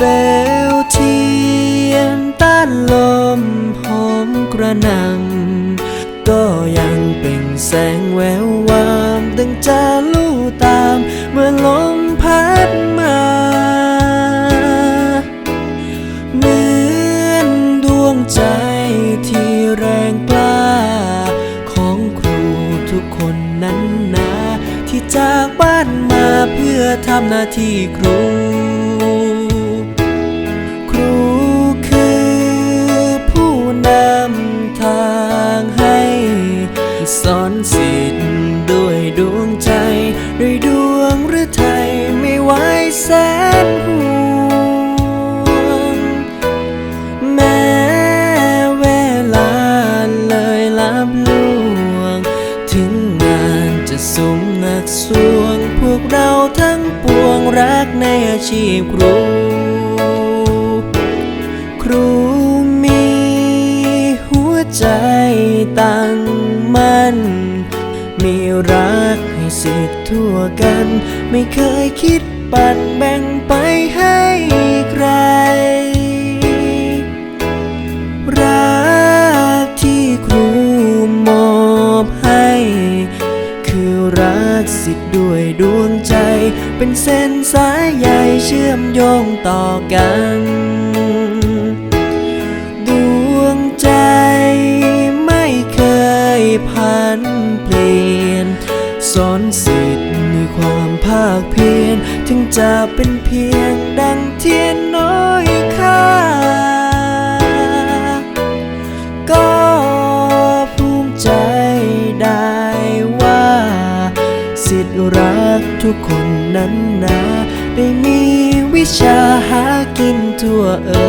เปลวเทียนต้านลมหอมกระหนำก็ยังเปล่งแสงแวววามดังจะลู่ตามเมื่อลมพัดมาเหมือนดวงใจที่แรงกล้า ของครูทุกคนนั้นนะที่จากบ้านมาเพื่อทำหน้าที่ครู ทางให้ สอนสิทธิ์ด้วยดวงใจ ด้วยดวงหรือไทยไม่ไหวแสนห่วง แม้เวลาเลยลับลวง ถึงงานจะสมหนักสวง พวกเราทั้งปวงรักในอาชีพครู ตั้งมั่น มีรักให้สิทธิ์ทั่วกัน ไม่เคยคิดปันแบ่งไปให้ใคร รักที่ครูมอบให้ คือรักสิทธิ์ด้วยดวงใจ เป็นเส้นสายใยเชื่อมโยงต่อกัน พันเปลี่ยนสอนสิทธิ์ด้วยความภาคเพียรถึงจะเป็นเพียงดังเทียนน้อยค่าก็ภูมิใจได้ว่าสิทธิ์รักทุกคนนั้นนะได้มีวิชาหากินทั่วเอ่